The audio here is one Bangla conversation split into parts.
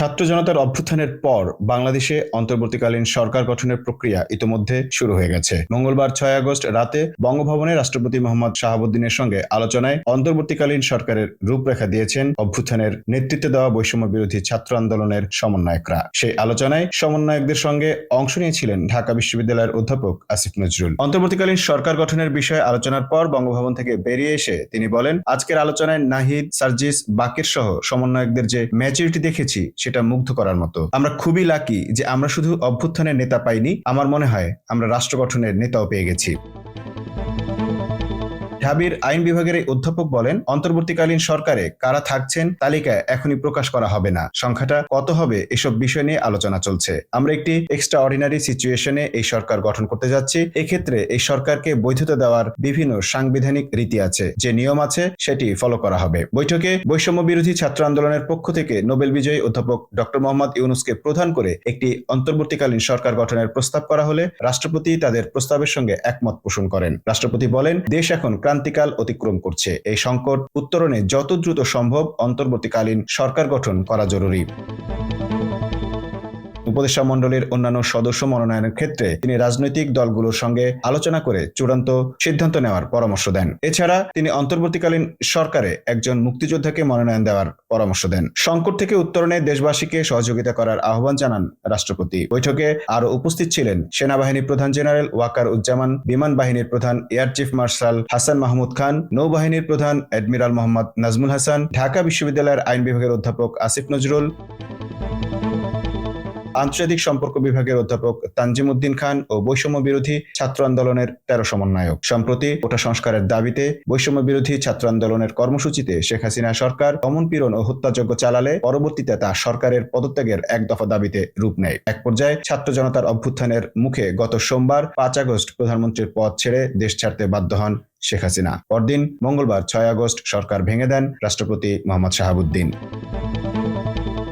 ছাত্র জনতার অভ্যুত্থানের পর বাংলাদেশে অন্তর্বর্তীকালীন সরকার গঠনের প্রক্রিয়া ইতোমধ্যে শুরু হয়ে গেছে। মঙ্গলবার ছয় আগস্ট রাতে বঙ্গভবনে রাষ্ট্রপতি মোহাম্মদ শাহাবুদ্দিনের সঙ্গে আলোচনায় অন্তর্বর্তীকালীন সরকারের রূপরেখা দিয়েছেন অভ্যুত্থানের নেতৃত্বে দেওয়া বৈষম্য বিরোধী ছাত্র আন্দোলনের সমন্বয়করা। সেই আলোচনায় সমন্বয়কদের সঙ্গে অংশ নিয়েছিলেন ঢাকা বিশ্ববিদ্যালয়ের অধ্যাপক আসিফ নজরুল। অন্তর্বর্তীকালীন সরকার গঠনের বিষয়ে আলোচনার পর বঙ্গভবন থেকে বেরিয়ে এসে তিনি বলেন, আজকের আলোচনায় নাহিদ, সার্জিস, বাকের সহ সমন্বয়কদের যে ম্যাচুরিটি দেখেছি সেটা মুগ্ধ করার মতো। আমরা খুবই লাকি যে আমরা শুধু অভ্যুত্থানের নেতা পাইনি, আমার মনে হয় আমরা রাষ্ট্র গঠনের নেতাও পেয়ে গেছি। ঢাবির আইন বিভাগের এই অধ্যাপক বলেন, অন্তর্বর্তীকালীন সরকারে কারা থাকছেন তালিকায় এখনই প্রকাশ করা হবে না। সংখ্যাটা কত হবে এসব বিষয় নিয়ে আলোচনা চলছে। আমরা একটি এক্সট্রা অর্ডিনারি সিচুয়েশনে এই সরকার গঠন করতে যাচ্ছি। এক্ষেত্রে এই সরকারকে বৈধতা দেওয়ার বিভিন্ন সাংবিধানিক রীতি আছে। যে নিয়ম আছে, সেটি ফলো করা হবে। বৈঠকে বৈষম্য বিরোধী ছাত্র আন্দোলনের পক্ষ থেকে নোবেল বিজয়ী অধ্যাপক ডক্টর মোহাম্মদ ইউনুসকে প্রধান করে একটি অন্তর্বর্তীকালীন সরকার গঠনের প্রস্তাব করা হলে রাষ্ট্রপতি তাদের প্রস্তাবের সঙ্গে একমত পোষণ করেন। রাষ্ট্রপতি বলেন, দেশ এখন ক্রান্তিকাল অতিক্রম করছে। এই সংকট উত্তরণে যত দ্রুত সম্ভব অন্তর্বর্তীকালীন সরকার গঠন করা জরুরি। উপদেষ্টা মণ্ডলীর অন্যান্য সদস্য মনোনয়নের ক্ষেত্রে তিনি রাজনৈতিক দলগুলোর সঙ্গে আলোচনা করে চূড়ান্ত সিদ্ধান্ত নেওয়ার পরামর্শ দেন। এছাড়া তিনি অন্তর্বর্তীকালীন সরকারে একজন মুক্তিযোদ্ধাকে মনোনয়ন দেওয়ার পরামর্শ দেন। সংকট থেকে উত্তরণে দেশবাসীকে সহযোগিতা করার আহ্বান জানান রাষ্ট্রপতি। বৈঠকে আরও উপস্থিত ছিলেন সেনাবাহিনী প্রধান জেনারেল ওয়াকার উজ্জামান, বিমান বাহিনীর প্রধান air chief marshal Hasan Mahmud Khan, নৌবাহিনীর প্রধান অ্যাডমিরাল মোহাম্মদ নাজমুল হাসান, ঢাকা বিশ্ববিদ্যালয়ের আইন বিভাগের অধ্যাপক আসিফ নজরুল আন্তর্জাতিক সম্পর্ক বিভাগের অধ্যাপক তানজিম উদ্দিন খান ও বৈষম্য বিরোধী ছাত্র আন্দোলনের তেরো সমন্বয়ক। সম্প্রতি কোটা সংস্কারের দাবিতে বৈষম্য বিরোধী ছাত্র আন্দোলনের কর্মসূচিতে শেখ হাসিনা সরকার অমন পীড়ন ও হত্যাযজ্ঞ চালালে পরবর্তীতে তা সরকারের পদত্যাগের এক দফা দাবিতে রূপ নেয়। এক পর্যায়ে ছাত্র জনতার অভ্যুত্থানের মুখে গত সোমবার পাঁচ আগস্ট প্রধানমন্ত্রীর পদ ছেড়ে দেশ ছাড়তে বাধ্য হন শেখ হাসিনা। পরদিন মঙ্গলবার ছয় আগস্ট সরকার ভেঙে দেন রাষ্ট্রপতি Mohammad Shahabuddin.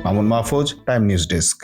Mamun Mahfuz, time news desk.